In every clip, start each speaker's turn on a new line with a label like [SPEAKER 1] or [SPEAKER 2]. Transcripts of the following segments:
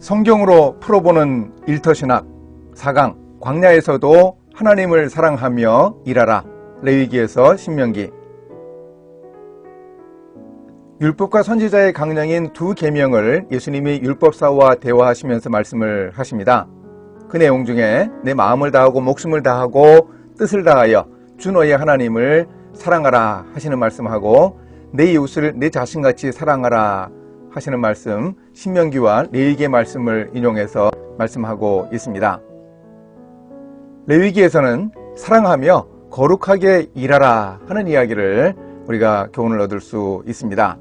[SPEAKER 1] 성경으로 풀어보는 일터신학 4강 광야에서도 하나님을 사랑하며 일하라 레위기에서 신명기 율법과 선지자의 강령인 두 계명을 예수님이 율법사와 대화하시면서 말씀을 하십니다. 그 내용 중에 내 마음을 다하고 목숨을 다하고 뜻을 다하여 주 너의 하나님을 사랑하라 하시는 말씀하고 내 이웃을 내 자신같이 사랑하라 하시는 말씀 신명기와 레위기의 말씀을 인용해서 말씀하고 있습니다. 레위기에서는 사랑하며 거룩하게 일하라 하는 이야기를 우리가 교훈을 얻을 수 있습니다.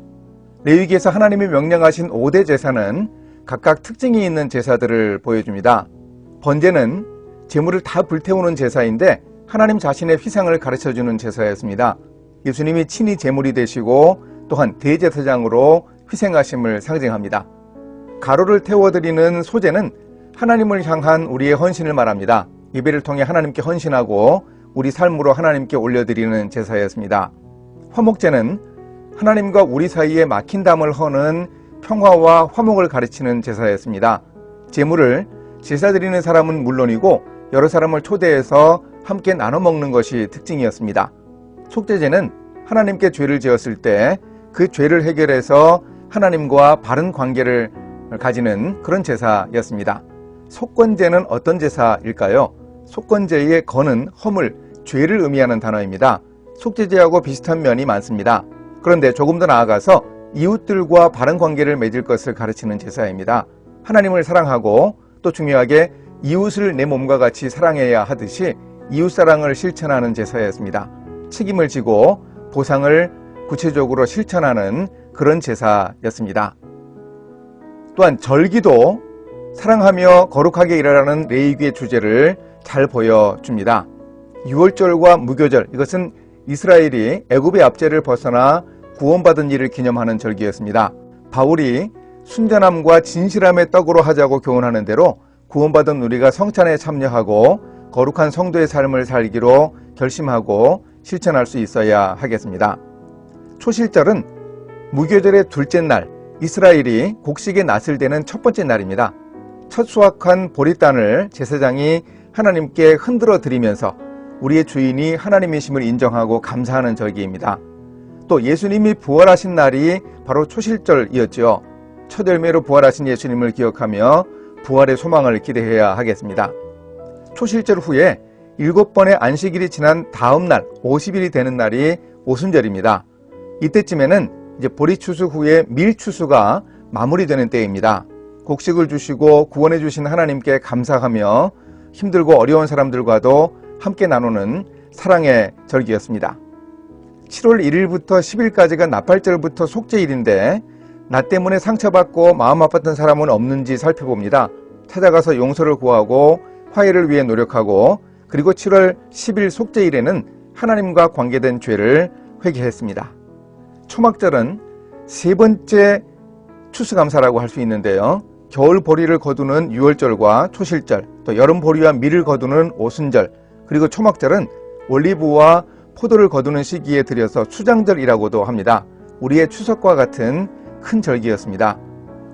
[SPEAKER 1] 레위기에서 하나님이 명령하신 5대 제사는 각각 특징이 있는 제사들을 보여줍니다. 번제는 제물을 다 불태우는 제사인데 하나님 자신의 희생을 가르쳐주는 제사였습니다. 예수님이 친히 제물이 되시고 또한 대제사장으로 희생하심을 상징합니다. 가루를 태워드리는 소제는 하나님을 향한 우리의 헌신을 말합니다. 예배를 통해 하나님께 헌신하고 우리 삶으로 하나님께 올려드리는 제사였습니다. 화목제는 하나님과 우리 사이에 막힌 담을 허는 평화와 화목을 가르치는 제사였습니다. 제물을 제사 드리는 사람은 물론이고 여러 사람을 초대해서 함께 나눠 먹는 것이 특징이었습니다. 속죄제는 하나님께 죄를 지었을 때 그 죄를 해결해서 하나님과 바른 관계를 가지는 그런 제사였습니다. 속건제는 어떤 제사일까요? 속건제의 건은 허물, 죄를 의미하는 단어입니다. 속죄제하고 비슷한 면이 많습니다. 그런데 조금 더 나아가서 이웃들과 바른 관계를 맺을 것을 가르치는 제사입니다. 하나님을 사랑하고 또 중요하게 이웃을 내 몸과 같이 사랑해야 하듯이 이웃 사랑을 실천하는 제사였습니다. 책임을 지고 보상을 구체적으로 실천하는 그런 제사였습니다. 또한 절기도 사랑하며 거룩하게 일하라는 레이기의 주제를 잘 보여줍니다. 6월절과 무교절 이것은 이스라엘이 애굽의 압제를 벗어나 구원받은 일을 기념하는 절기였습니다. 바울이 순전함과 진실함의 떡으로 하자고 교훈하는 대로 구원받은 우리가 성찬에 참여하고 거룩한 성도의 삶을 살기로 결심하고 실천할 수 있어야 하겠습니다. 초실절은 무교절의 둘째 날 이스라엘이 곡식에 낫을 대는 첫 번째 날입니다. 첫 수확한 보리단을 제사장이 하나님께 흔들어 드리면서 우리의 주인이 하나님이심을 인정하고 감사하는 절기입니다. 또 예수님이 부활하신 날이 바로 초실절이었죠. 첫 열매로 부활하신 예수님을 기억하며 부활의 소망을 기대해야 하겠습니다. 초실절 후에 일곱 번의 안식일이 지난 다음 날 50일이 되는 날이 오순절입니다. 이때쯤에는 이제 보리 추수 후에 밀 추수가 마무리되는 때입니다. 곡식을 주시고 구원해 주신 하나님께 감사하며 힘들고 어려운 사람들과도 함께 나누는 사랑의 절기였습니다. 7월 1일부터 10일까지가 나팔절부터 속죄일인데 나 때문에 상처받고 마음 아팠던 사람은 없는지 살펴봅니다. 찾아가서 용서를 구하고 화해를 위해 노력하고 그리고 7월 10일 속죄일에는 하나님과 관계된 죄를 회개했습니다. 초막절은 세 번째 추수감사라고 할 수 있는데요. 겨울 보리를 거두는 6월절과 초실절, 또 여름 보리와 밀을 거두는 오순절, 그리고 초막절은 올리브와 포도를 거두는 시기에 들여서 추장절이라고도 합니다. 우리의 추석과 같은 큰 절기였습니다.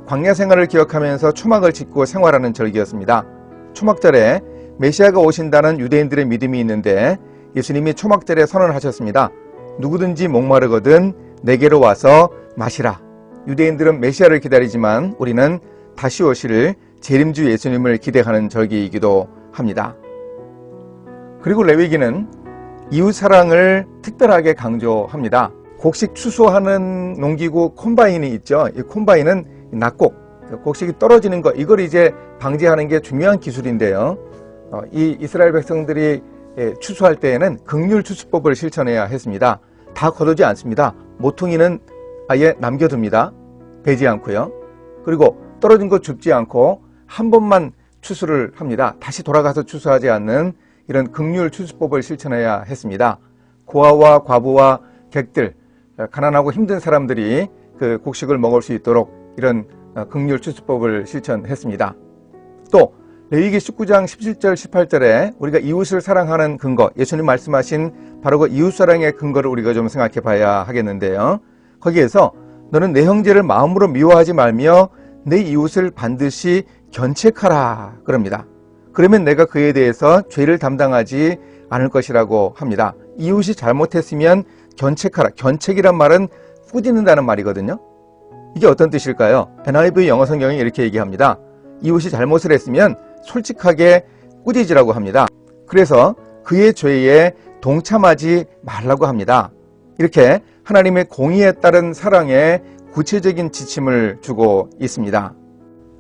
[SPEAKER 1] 광야 생활을 기억하면서 초막을 짓고 생활하는 절기였습니다. 초막절에 메시아가 오신다는 유대인들의 믿음이 있는데 예수님이 초막절에 선언하셨습니다. 누구든지 목마르거든 내게로 와서 마시라. 유대인들은 메시아를 기다리지만 우리는 다시 오실 재림주 예수님을 기대하는 절기이기도 합니다. 그리고 레위기는 이웃 사랑을 특별하게 강조합니다. 곡식 추수하는 농기구 콤바인이 있죠. 이 콤바인은 낙곡, 곡식이 떨어지는 것 이걸 이제 방지하는 게 중요한 기술인데요. 어, 이 이스라엘 백성들이 추수할 때에는 극률 추수법을 실천해야 했습니다. 다 거두지 않습니다. 모퉁이는 아예 남겨둡니다. 베지 않고요. 그리고 떨어진 것 줍지 않고 한 번만 추수를 합니다. 다시 돌아가서 추수하지 않는 이런 극률 추수법을 실천해야 했습니다. 고아와 과부와 객들, 가난하고 힘든 사람들이 그 곡식을 먹을 수 있도록 이런 극률 추수법을 실천했습니다. 또 레위기 19장 17절 18절에 우리가 이웃을 사랑하는 근거, 예수님 말씀하신 바로 그 이웃 사랑의 근거를 우리가 좀 생각해 봐야 하겠는데요. 거기에서 너는 내 형제를 마음으로 미워하지 말며 내 이웃을 반드시 견책하라 그럽니다. 그러면 내가 그에 대해서 죄를 담당하지 않을 것이라고 합니다. 이웃이 잘못했으면 견책하라. 견책이란 말은 꾸짖는다는 말이거든요. 이게 어떤 뜻일까요? NIV 영어 성경이 이렇게 얘기합니다. 이웃이 잘못을 했으면 솔직하게 꾸짖으라고 합니다. 그래서 그의 죄에 동참하지 말라고 합니다. 이렇게 하나님의 공의에 따른 사랑에 구체적인 지침을 주고 있습니다.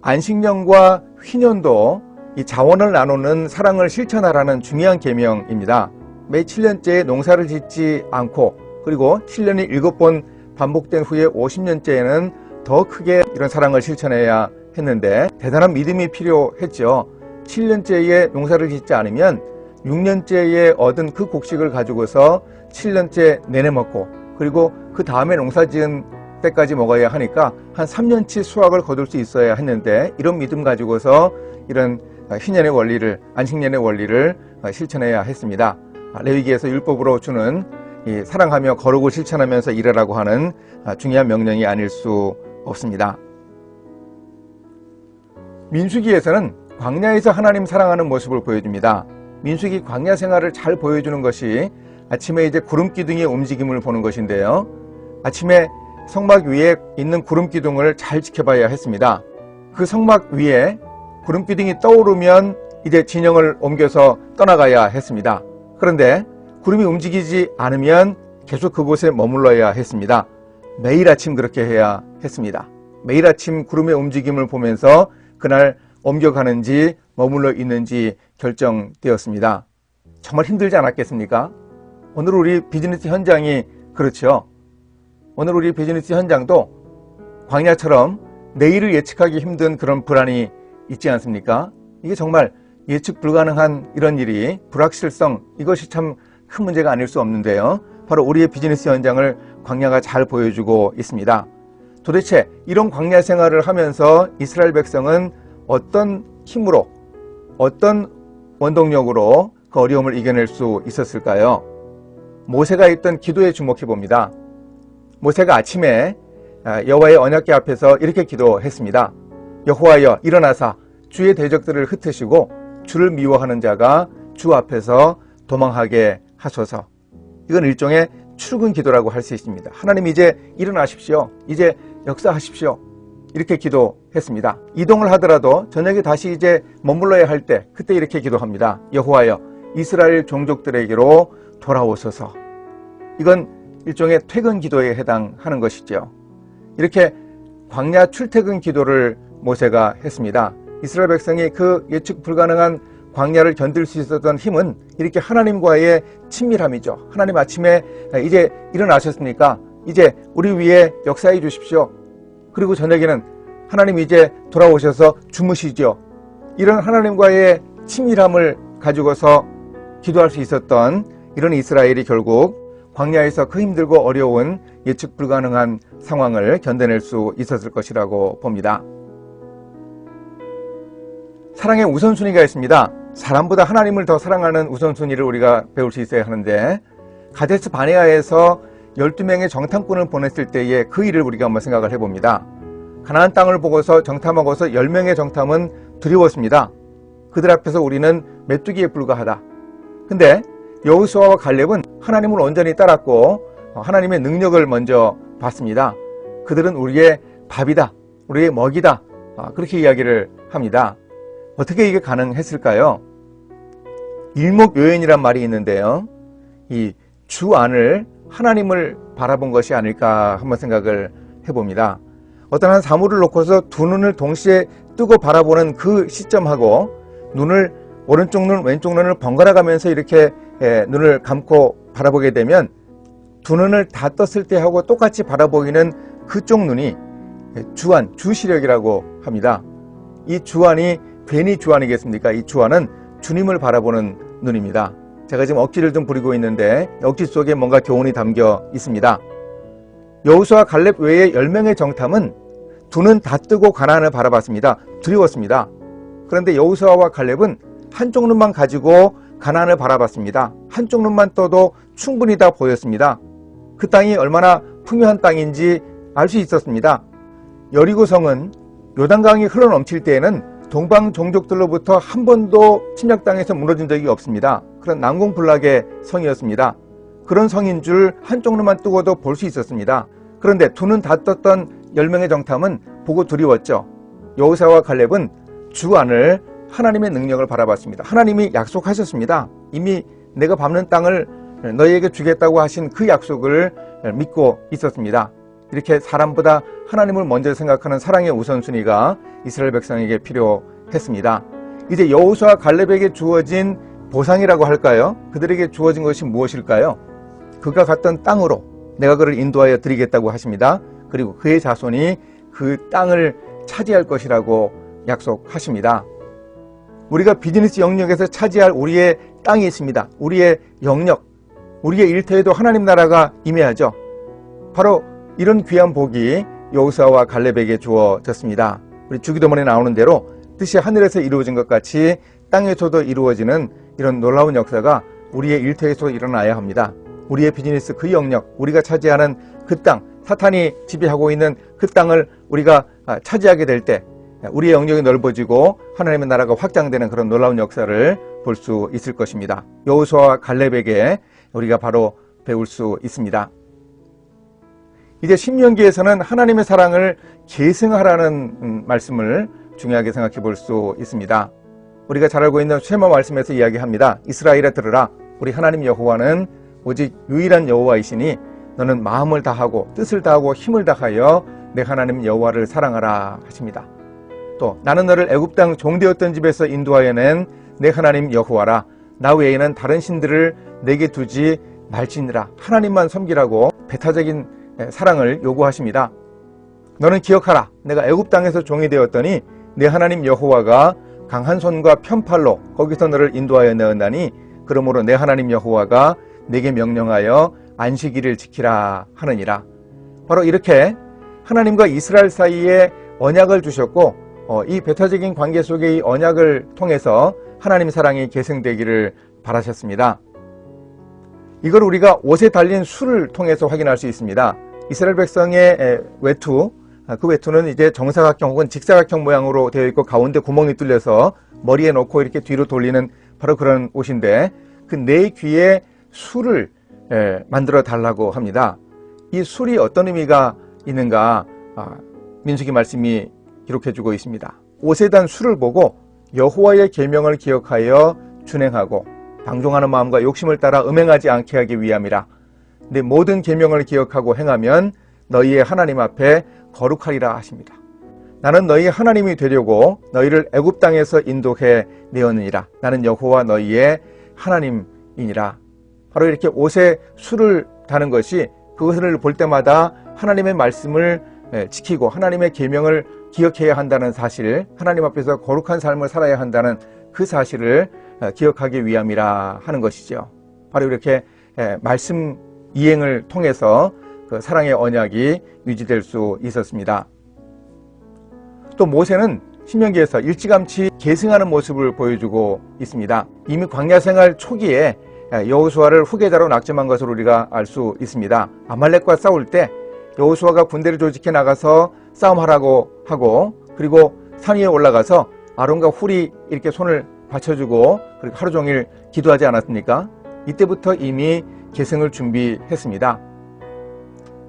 [SPEAKER 1] 안식년과 휘년도 이 자원을 나누는 사랑을 실천하라는 중요한 계명입니다. 매 7년째에 농사를 짓지 않고 그리고 7년이 7번 반복된 후에 50년째에는 더 크게 이런 사랑을 실천해야 했는데 대단한 믿음이 필요했죠. 7년째에 농사를 짓지 않으면 6년째에 얻은 그 곡식을 가지고서 7년째 내내 먹고 그리고 그 다음에 농사 지은 때까지 먹어야 하니까 한 3년치 수확을 거둘 수 있어야 했는데 이런 믿음 가지고서 이런 희년의 원리를 안식년의 원리를 실천해야 했습니다. 레위기에서 율법으로 주는 사랑하며 거룩을 실천하면서 일하라고 하는 중요한 명령이 아닐 수 없습니다. 민수기에서는 광야에서 하나님 사랑하는 모습을 보여줍니다. 민수기 광야 생활을 잘 보여주는 것이 아침에 이제 구름 기둥의 움직임을 보는 것인데요. 아침에 성막 위에 있는 구름 기둥을 잘 지켜봐야 했습니다. 그 성막 위에 구름 기둥이 떠오르면 이제 진영을 옮겨서 떠나가야 했습니다. 그런데 구름이 움직이지 않으면 계속 그곳에 머물러야 했습니다. 매일 아침 그렇게 해야 했습니다. 매일 아침 구름의 움직임을 보면서 그날 옮겨가는지 머물러 있는지 결정되었습니다. 정말 힘들지 않았겠습니까? 오늘 우리 비즈니스 현장이 그렇죠. 오늘 우리 비즈니스 현장도 광야처럼 내일을 예측하기 힘든 그런 불안이 있지 않습니까? 이게 정말 예측 불가능한 이런 일이 불확실성 이것이 참 큰 문제가 아닐 수 없는데요. 바로 우리의 비즈니스 현장을 광야가 잘 보여주고 있습니다. 도대체 이런 광야 생활을 하면서 이스라엘 백성은 어떤 힘으로 어떤 원동력으로 그 어려움을 이겨낼 수 있었을까요? 모세가 있던 기도에 주목해 봅니다. 모세가 아침에 여호와의 언약궤 앞에서 이렇게 기도했습니다. 여호와여 일어나사 주의 대적들을 흩으시고 주를 미워하는 자가 주 앞에서 도망하게 하소서. 이건 일종의 출근 기도라고 할 수 있습니다. 하나님 이제 일어나십시오. 이제 역사하십시오. 이렇게 기도했습니다. 이동을 하더라도 저녁에 다시 이제 머물러야 할 때 그때 이렇게 기도합니다. 여호와여 이스라엘 종족들에게로 돌아오소서. 이건 일종의 퇴근 기도에 해당하는 것이죠. 이렇게 광야 출퇴근 기도를 모세가 했습니다. 이스라엘 백성이 그 예측 불가능한 광야를 견딜 수 있었던 힘은 이렇게 하나님과의 친밀함이죠. 하나님 아침에 이제 일어나셨습니까? 이제 우리 위에 역사해 주십시오. 그리고 저녁에는 하나님 이제 돌아오셔서 주무시죠. 이런 하나님과의 친밀함을 가지고서 기도할 수 있었던 이런 이스라엘이 결국 광야에서 그 힘들고 어려운 예측 불가능한 상황을 견뎌낼 수 있었을 것이라고 봅니다. 사랑의 우선순위가 있습니다. 사람보다 하나님을 더 사랑하는 우선순위를 우리가 배울 수 있어야 하는데 가데스 바네아에서 12명의 정탐꾼을 보냈을 때의 그 일을 우리가 한번 생각을 해봅니다. 가나안 땅을 보고서 정탐하고서 10명의 정탐은 두려웠습니다. 그들 앞에서 우리는 메뚜기에 불과하다. 근데 여호수아와 갈렙은 하나님을 온전히 따랐고 하나님의 능력을 먼저 봤습니다. 그들은 우리의 밥이다. 우리의 먹이다. 아, 그렇게 이야기를 합니다. 어떻게 이게 가능했을까요? 일목요연이란 말이 있는데요. 이 주 안을 하나님을 바라본 것이 아닐까 한번 생각을 해봅니다. 어떤 한 사물을 놓고서 두 눈을 동시에 뜨고 바라보는 그 시점하고 눈을 오른쪽 눈, 왼쪽 눈을 번갈아 가면서 이렇게 눈을 감고 바라보게 되면 두 눈을 다 떴을 때 하고 똑같이 바라보이는 그쪽 눈이 주안, 주시력이라고 합니다. 이 주안이 괜히 주안이겠습니까? 이 주안은 주님을 바라보는 눈입니다. 제가 지금 억지를 좀 부리고 있는데 억지 속에 뭔가 교훈이 담겨 있습니다. 여우수와 갈렙 외에 10명의 정탐은 두 눈 다 뜨고 가난을 바라봤습니다. 두려웠습니다. 그런데 여우수아와 갈렙은 한쪽 눈만 가지고 가난을 바라봤습니다. 한쪽 눈만 떠도 충분히 다 보였습니다. 그 땅이 얼마나 풍요한 땅인지 알 수 있었습니다. 여리고 성은 요단강이 흘러넘칠 때에는 동방 종족들로부터 한 번도 침략당해서 무너진 적이 없습니다. 그런 난공불락의 성이었습니다. 그런 성인 줄 한쪽으로만 뜨고도 볼 수 있었습니다. 그런데 두 눈 다 떴던 10명의 정탐은 보고 두려웠죠. 여호사와 갈렙은 주 안을 하나님의 능력을 바라봤습니다. 하나님이 약속하셨습니다. 이미 내가 밟는 땅을 너희에게 주겠다고 하신 그 약속을 믿고 있었습니다. 이렇게 사람보다 하나님을 먼저 생각하는 사랑의 우선순위가 이스라엘 백성에게 필요했습니다. 이제 여호수아 갈렙에게 주어진 보상이라고 할까요? 그들에게 주어진 것이 무엇일까요? 그가 갔던 땅으로 내가 그를 인도하여 드리겠다고 하십니다. 그리고 그의 자손이 그 땅을 차지할 것이라고 약속하십니다. 우리가 비즈니스 영역에서 차지할 우리의 땅이 있습니다. 우리의 영역, 우리의 일터에도 하나님 나라가 임해야죠. 바로 이런 귀한 복이 여호사와 갈렙에게 주어졌습니다. 우리 주기도문에 나오는 대로 뜻이 하늘에서 이루어진 것 같이 땅에서도 이루어지는 이런 놀라운 역사가 우리의 일터에서 일어나야 합니다. 우리의 비즈니스 그 영역, 우리가 차지하는 그 땅, 사탄이 지배하고 있는 그 땅을 우리가 차지하게 될 때 우리의 영역이 넓어지고 하나님의 나라가 확장되는 그런 놀라운 역사를 볼 수 있을 것입니다. 여호수아와 갈렙에게 우리가 바로 배울 수 있습니다. 이제 신명기에서는 하나님의 사랑을 계승하라는 음, 말씀을 중요하게 생각해 볼 수 있습니다. 우리가 잘 알고 있는 쉐마 말씀에서 이야기합니다. 이스라엘아 들으라 우리 하나님 여호와는 오직 유일한 여호와이시니 너는 마음을 다하고 뜻을 다하고 힘을 다하여 내 하나님 여호와를 사랑하라 하십니다. 또 나는 너를 애굽 땅 종되었던 집에서 인도하여 낸 내 하나님 여호와라 나 외에는 다른 신들을 내게 두지 말지니라 하나님만 섬기라고 배타적인 사랑을 요구하십니다. 너는 기억하라 내가 애굽 땅에서 종이 되었더니 내 하나님 여호와가 강한 손과 편팔로 거기서 너를 인도하여 내었나니 그러므로 내 하나님 여호와가 내게 명령하여 안식일을 지키라 하느니라. 바로 이렇게 하나님과 이스라엘 사이에 언약을 주셨고 어, 이 배타적인 관계 속의 이 언약을 통해서 하나님 사랑이 계승되기를 바라셨습니다. 이걸 우리가 옷에 달린 수를 통해서 확인할 수 있습니다. 이스라엘 백성의 외투, 아, 그 외투는 이제 정사각형 혹은 직사각형 모양으로 되어 있고 가운데 구멍이 뚫려서 머리에 놓고 이렇게 뒤로 돌리는 바로 그런 옷인데 그 네 귀에 술을 만들어 달라고 합니다. 이 술이 어떤 의미가 있는가 아, 민수기 말씀이 기록해 주고 있습니다. 옷에 단 술을 보고 여호와의 계명을 기억하여 준행하고 방종하는 마음과 욕심을 따라 음행하지 않게 하기 위함이라. 내 모든 계명을 기억하고 행하면 너희의 하나님 앞에 거룩하리라 하십니다. 나는 너희 하나님이 되려고 너희를 애굽 땅에서 인도해 내었느니라. 나는 여호와 너희의 하나님이니라. 바로 이렇게 옷에 술을 다는 것이 그것을 볼 때마다 하나님의 말씀을 지키고 하나님의 계명을 기억해야 한다는 사실, 하나님 앞에서 거룩한 삶을 살아야 한다는 그 사실을 기억하기 위함이라 하는 것이죠. 바로 이렇게 말씀 이행을 통해서 그 사랑의 언약이 유지될 수 있었습니다. 또 모세는 신명기에서 일찌감치 계승하는 모습을 보여주고 있습니다. 이미 광야 생활 초기에 여호수아를 후계자로 낙점한 것을 우리가 알 수 있습니다. 아말렉과 싸울 때 여호수아가 군대를 조직해 나가서 싸움하라고 하고 그리고 산 위에 올라가서 아론과 훌이 이렇게 손을 받쳐주고 그리고 하루 종일 기도하지 않았습니까? 이때부터 이미 계승을 준비했습니다.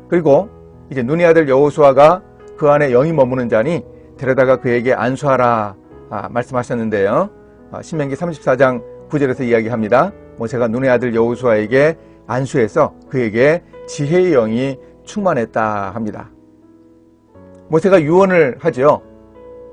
[SPEAKER 1] 그리고 이제 눈의 아들 여호수아가 그 안에 영이 머무는 자니 데려다가 그에게 안수하라 아, 말씀하셨는데요. 아, 신명기 34장 9절에서 이야기합니다. 모세가 눈의 아들 여호수아에게 안수해서 그에게 지혜의 영이 충만했다 합니다. 모세가 유언을 하지요.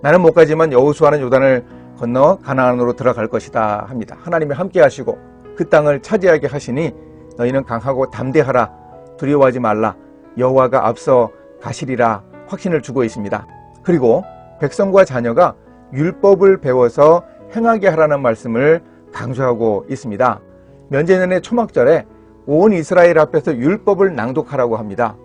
[SPEAKER 1] 나는 못 가지만 여호수아는 요단을 건너 가나안으로 들어갈 것이다 합니다. 하나님이 함께 하시고 그 땅을 차지하게 하시니 너희는 강하고 담대하라 두려워하지 말라 여호와가 앞서 가시리라 확신을 주고 있습니다. 그리고 백성과 자녀가 율법을 배워서 행하게 하라는 말씀을 강조하고 있습니다. 면제년의 초막절에 온 이스라엘 앞에서 율법을 낭독하라고 합니다.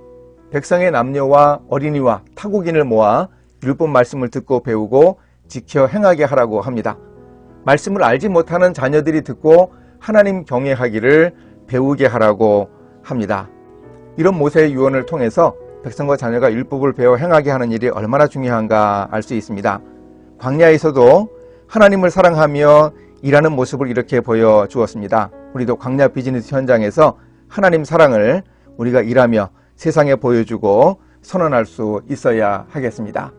[SPEAKER 1] 백성의 남녀와 어린이와 타국인을 모아 율법 말씀을 듣고 배우고 지켜 행하게 하라고 합니다. 말씀을 알지 못하는 자녀들이 듣고 하나님 경외하기를 배우게 하라고 합니다. 이런 모세의 유언을 통해서 백성과 자녀가 율법을 배워 행하게 하는 일이 얼마나 중요한가 알 수 있습니다. 광야에서도 하나님을 사랑하며 일하는 모습을 이렇게 보여주었습니다. 우리도 광야 비즈니스 현장에서 하나님 사랑을 우리가 일하며 세상에 보여주고 선언할 수 있어야 하겠습니다.